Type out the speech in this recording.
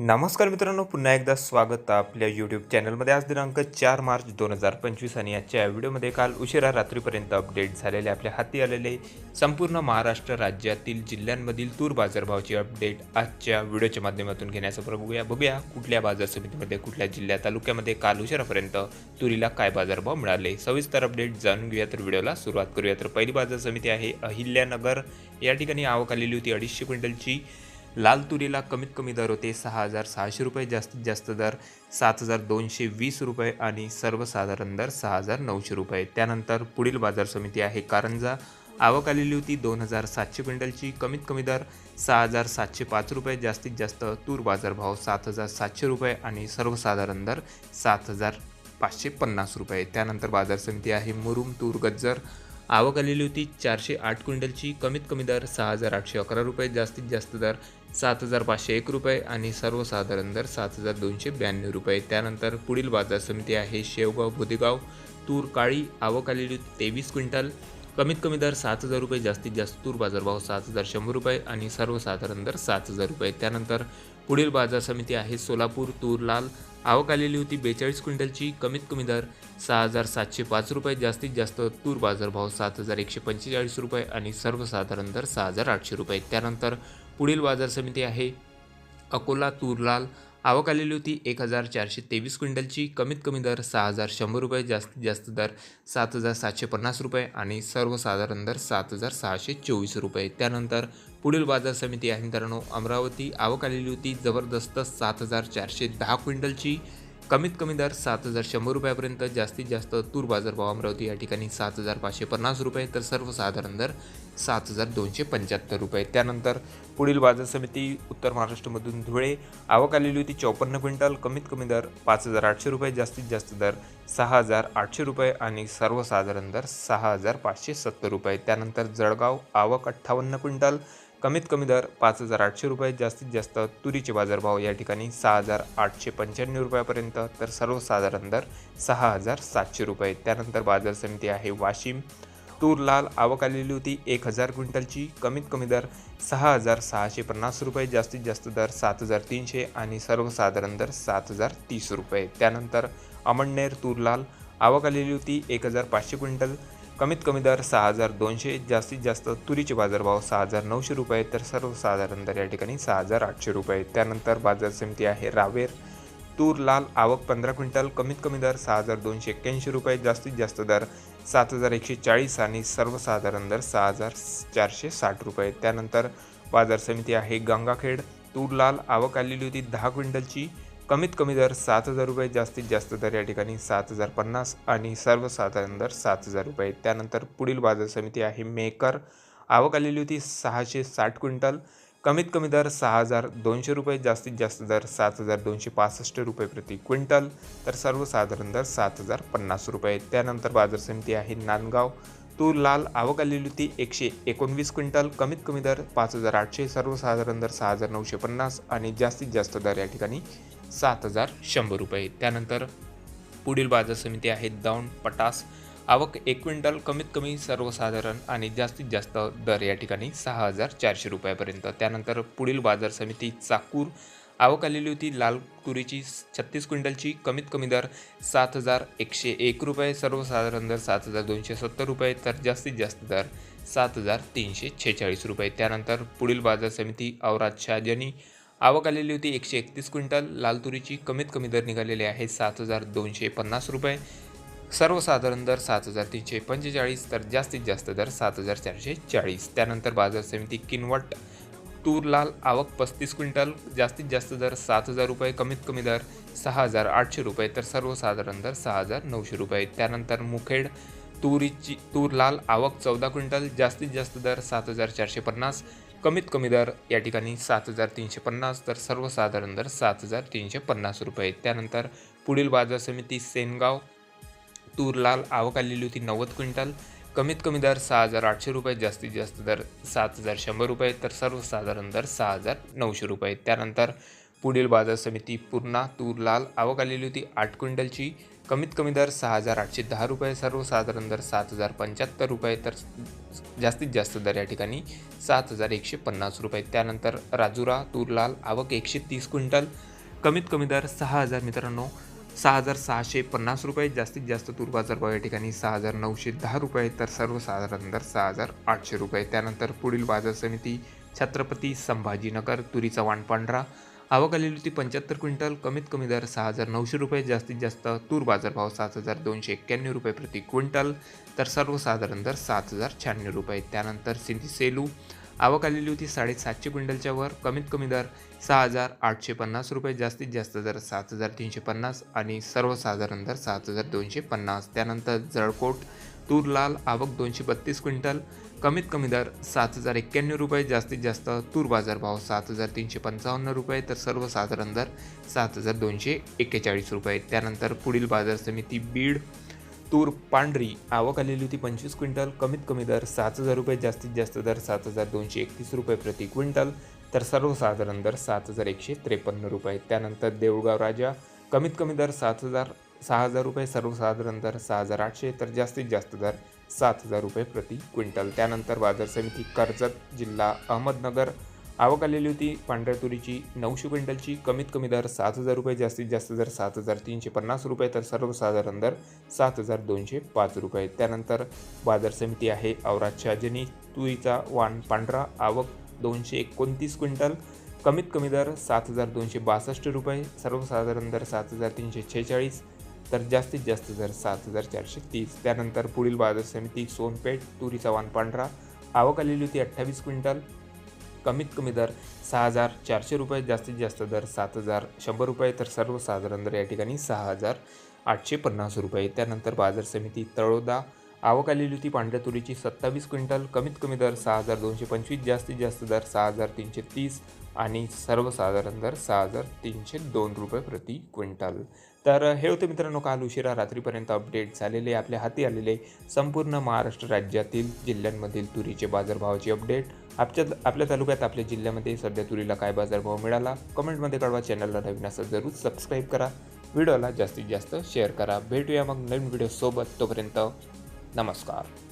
नमस्कार मित्रांनो पुन्हा एकदा स्वागत आपल्या यूट्यूब चॅनलमध्ये आज दिनांक चार मार्च दोन हजार पंचवीस आणि आजच्या या व्हिडिओमध्ये काल उशिरा रात्रीपर्यंत अपडेट झालेले आपल्या हाती आलेले संपूर्ण महाराष्ट्र राज्यातील जिल्ह्यांमधील तूर बाजारभावाची अपडेट आजच्या व्हिडिओच्या माध्यमातून घेण्याचा प्रयत्न बघूया. बघूया कुठल्या बाजार समितीमध्ये कुठल्या जिल्ह्या तालुक्यामध्ये काल उशिरापर्यंत तुरीला काय बाजारभाव मिळाले. सविस्तर अपडेट जाणून घेऊया तर व्हिडिओला सुरुवात करूया. तर पहिली बाजार समिती आहे अहिल्यानगर. या ठिकाणी आवक आलेली होती अडीचशे क्विंटलची. लाल तुरीला कमीत कमी दर होते सहा हजार सहाशे रुपये जास्तीत जास्त दर सात हजार दोनशे वीस रुपये आणि सर्वसाधारण दर सहा हजार नऊशे रुपये. त्यानंतर पुढील बाजार समिती आहे कारंजा. आवक आलेली होती दोन हजार सातशे क्विंटलची. कमीत कमी दर सहा हजार सातशे पाच रुपये जास्तीत जास्त तूर बाजारभाव सात हजार सातशे रुपये आणि सर्वसाधारण दर सात हजार पाचशे पन्नास रुपये. त्यानंतर बाजार समिती आहे मुरुम तूर गज्जर आवक आलेली होती चारशे आठ क्विंटलची. कमीत कमी दर सहा हजार आठशे अकरा रुपये जास्तीत जास्त दर सात हजार पाचशे एक रुपये आणि सर्वसाधारण दर सात हजार दोनशे ब्याण्णव रुपये. त्यानंतर पुढील बाजार समिती आहे शेवगाव बुदेगाव तूर काळी. आवक आलेली होती तेवीस क्विंटल. कमीत कमी दर सात हजार रुपये जास्तीत जास्त तूर बाजारभाव सात हजार शंभर रुपये आणि सर्वसाधारण दर सात हजार रुपये. त्यानंतर पुढील बाजार समिती आहे सोलापूर तूर लाल. आवक आलेली होती बेचाळीस क्विंटलची. कमीत कमी दर सहा हजार सातशे पाच रुपये जास्तीत जास्त तूर बाजारभाव सात हजार एकशे पंचेचाळीस रुपये आणि सर्वसाधारण दर सहा हजार आठशे रुपये. त्यानंतर पुढील बाजार समिती आहे अकोला तूर लाल. आवक आलेली होती एक हजार चारशे तेवीस क्विंटलची. कमीत कमी दर सहा हजार शंभर रुपये जास्तीत जास्त दर सात हजार सातशे पन्नास रुपये आणि सर्वसाधारण दर सात हजार सहाशे चोवीस रुपये. त्यानंतर पुढील बाजार समिती आहे मित्रांनो अमरावती. आवक आलेली होती जबरदस्त सात हजार चारशे दहा क्विंटलची. कमीत कमी दर सात हजार शंभर रुपयापर्यंत जास्तीत जास्त तूर बाजारभाव अमरावती या ठिकाणी सात हजार पाचशे पन्नास रुपये तर सर्वसाधारण दर सात हजार दोनशे पंच्याहत्तर रुपये. त्यानंतर पुढील बाजार समिती उत्तर महाराष्ट्रामधून धुळे आवक आलेली होती चौपन्न क्विंटल कमीत कमी दर पाच हजार आठशे रुपये जास्तीत जास्त दर सहा हजार आठशे रुपये आणि सर्वसाधारण दर सहा हजार पाचशे सत्तर रुपये. त्यानंतर जळगाव आवक अठ्ठावन्न क्विंटल कमीत कमी दर पाच हजार आठशे रुपये जास्तीत जास्त तुरीचे बाजारभाव या ठिकाणी सहा हजार आठशे पंच्याण्णव रुपयापर्यंत तर सर्वसाधारण दर सहा हजार सातशे रुपये. त्यानंतर बाजार समिती आहे वाशिम. तूर लाल आवक आलेली होती एक हजार क्विंटलची. कमीत कमी दर सहा हजार सहाशे पन्नास रुपये जास्तीत जास्त दर सात हजार तीनशे आणि सर्वसाधारण दर सात हजार तीस रुपये. त्यानंतर अमळनेर तूर लाल आवक आलेली होती एक हजार पाचशे क्विंटल. कमीत कमी दर सहा हजार दोनशे जास्तीत जास्त तुरीचे बाजारभाव सहा हजार नऊशे रुपये तर सर्वसाधारण दर या ठिकाणी सहा हजार आठशे रुपये. त्यानंतर बाजार समिती आहे रावेर तूर लाल आवक पंधरा क्विंटल कमीत कमी दर सहा हजार दोनशे एक्क्याऐंशी रुपये जास्तीत जास्त दर सात हजार एकशे चाळीस आणि सर्वसाधारण दर सहा हजार चारशे साठ रुपये. त्यानंतर बाजार समिती आहे गंगाखेड तूर लाल आवक आलेली होती दहा क्विंटलची कमीत कमी दर सात हजार रुपये जास्तीत जास्त दर या ठिकाणी सात हजार पन्नास आणि सर्वसाधारण दर सात हजार रुपये. त्यानंतर पुढील बाजार समिती आहे मेकर. आवक आलेली होती सहाशे साठ क्विंटल. कमीत कमी दर सहा हजार दोनशे रुपये जास्तीत जास्त दर सात हजार दोनशे पासष्ट रुपये प्रति क्विंटल. तर सर्वसाधारण दर सात हजार पन्नास रुपये. त्यानंतर बाजार समिती आहे नांदगाव. तूर लाल आवक आलेली होती एकशे एकोणवीस क्विंटल कमीत कमी दर पाच हजार आठशे सर्वसाधारण दर सहा हजार नऊशे पन्नास आणि जास्तीत जास्त दर या ठिकाणी सात हजार शंभर रुपये. त्यानंतर पुढील बाजार समिती आहे दौंड पटास. आवक एक क्विंटल कमीत कमी सर्वसाधारण आणि जास्तीत जास्त दर या ठिकाणी सहा हजार चारशे रुपयापर्यंत. त्यानंतर पुढील बाजार समिती चाकूर आवक आलेली होती. लाल तुरीची छत्तीस क्विंटलची. कमीत कमी दर सात हजार एकशे एक रुपये. सर्वसाधारण दर सात हजार दोनशे सत्तर रुपये. तर जास्तीत जास्त दर सात हजार तीनशे छेचाळीस रुपये. त्यानंतर पुढील बाजार समिती औरात शहाजनी आवक आलेली होती एकशे एकतीस क्विंटल. लाल तुरीची कमीत कमी दर निघालेले आहे सात हजार दोनशे पन्नास रुपये. सर्वसाधारण दर सात हजार तीनशे पंचेचाळीस. तर जास्तीत जास्त दर सात हजार चारशे चाळीस. त्यानंतर बाजार समिती किनवट तूर लाल आवक पस्तीस क्विंटल जास्तीत जास्त दर सात हजार रुपये कमीत कमी दर सहा हजार आठशे रुपये तर सर्वसाधारण दर सहा हजार नऊशे रुपये. त्यानंतर मुखेड तुरीची तूर लाल आवक चौदा क्विंटल जास्तीत जास्त दर सात हजार चारशे पन्नास कमीत कमी दर या ठिकाणी सात हजार तीनशे पन्नास तर सर्वसाधारण दर सात हजार तीनशे पन्नास रुपये. त्यानंतर पुढील बाजार समिती सेनगाव तूर लाल आवक आलेली होती नव्वद क्विंटल कमीत कमी दर सहा हजार आठशे रुपये जास्तीत जास्त दर सात हजार शंभर रुपये तर सर्वसाधारण दर सहा हजार नऊशे रुपये. त्यानंतर पुढील बाजार समिती पूर्णा तूर लाल आवक आलेली होती आठ क्विंटलची. कमीत कमी दर सहा हजार आठशे दहा रुपये सर्वसाधारण दर सात हजार पंच्याहत्तर रुपये तर जास्तीत जास्त दर या ठिकाणी सात हजार एकशे पन्नास रुपये. त्यानंतर राजुरा तूर लाल आवक एकशे तीस क्विंटल. कमीत कमी दर सहा हजार मित्रांनो सहा हजार सहाशे पन्नास रुपये. जास्तीत जास्त तूर बाजारभाव या ठिकाणी सहा हजार नऊशे दहा रुपये. तर सर्वसाधारण दर सहा हजार आठशे रुपये. त्यानंतर पुढील बाजार समिती छत्रपती संभाजीनगर तुरीचा वाण पांढरा. आवक आलेली होती पंच्याहत्तर क्विंटल. कमीत कमी दर सहा हजार नऊशे रुपये. जास्तीत जास्त तूर बाजारभाव सात हजार दोनशे एक्क्याण्णव रुपये प्रति क्विंटल. तर सर्वसाधारण दर सात हजार शहाण्णव रुपये. त्यानंतर सिंधी सेलू आवक आलेली होती साडेसातशे क्विंटलच्या वर. कमीत कमी दर सहा हजार आठशे पन्नास रुपये. जास्तीत जास्त दर सात हजार तीनशे पन्नास आणि सर्वसाधारण दर सात हजार दोनशे पन्नास. त्यानंतर जळकोट तूर लाल आवक दोनशे बत्तीस क्विंटल. कमीत कमी दर सात हजार एक्क्याण्णव रुपये. जास्तीत जास्त तूर बाजार भाव सात हजार तीनशे पंचावन्न रुपये. तर सर्वसाधारण दर सात हजार दोनशे एक्केचाळीस रुपये. त्यानंतर पुढील बाजार समिती बीड तूर पांढरी आवक आलेली होती पंचवीस क्विंटल. कमीत कमी दर सात हजार रुपये जास्तीत जास्त दर सात हजार दोनशे एकतीस रुपये प्रति क्विंटल तर सर्वसाधारण दर सात हजार एकशे त्रेपन्न रुपये. त्यानंतर देऊळगाव राजा कमीत कमी दर सात हजार सहा हजार रुपये सर्वसाधारण दर सहा हजार आठशे तर जास्तीत जास्त दर सात हजार रुपये प्रति क्विंटल. त्यानंतर बाजार समिती कर्जत जिल्हा अहमदनगर आवक आलेली होती. पांढऱ्या तुरीची नऊशे क्विंटलची. कमीत कमी दर सात हजार रुपये जास्तीत जास्त दर सात हजार तीनशे पन्नास रुपये तर सर्वसाधारण दर सात हजार दोनशे पाच रुपये. त्यानंतर बाजार समिती आहे औराद शाजनी तुरीचा वाण पांढरा. आवक दोनशे एकोणतीस क्विंटल. कमीत कमी दर सात हजार दोनशे बासष्ट रुपये सर्वसाधारण दर सात हजार तीनशे छेचाळीस तर जास्तीत जास्त दर सात हजार चारशे तीस. त्यानंतर पुढील बाजार समिती सोनपेठ. तुरीचा वाण पांढरा. आवक आलेली होती अठ्ठावीस क्विंटल. कमीत कमी दर सहा हजार चारशे रुपये जास्तीत जास्त दर सात हजार शंभर रुपये तर सर्वसाधारण दर या ठिकाणी सहा हजार आठशे पन्नास रुपये. त्यानंतर बाजार समिती तळोदा आवक आलेली होती पांढऱ्या तुरीची सत्तावीस क्विंटल कमीत कमी दर सहा हजार दोनशे पंचवीस जास्तीत जास्त दर सहा हजार तीनशे तीस आणि सर्वसाधारण दर सहा हजार तीनशे दोन रुपये प्रति क्विंटल. तर हे होते मित्रांनो काल उशिरा रात्रीपर्यंत अपडेट झालेले आपल्या हाती आलेले संपूर्ण महाराष्ट्र राज्यातील जिल्ह्यांमधील तुरीचे बाजारभावाचे अपडेट. आपल्या आपल्या तालुक्यात आपल्या जिल्ह्यामध्ये सध्या तुरीला काय बाजारभाव मिळाला? कमेंटमध्ये कळवा. चॅनलला नवीन असं जरूर सबस्क्राईब करा. व्हिडिओला जास्तीत जास्त शेअर करा. भेटूया मग नवीन व्हिडिओसोबत तोपर्यंत नमस्कार.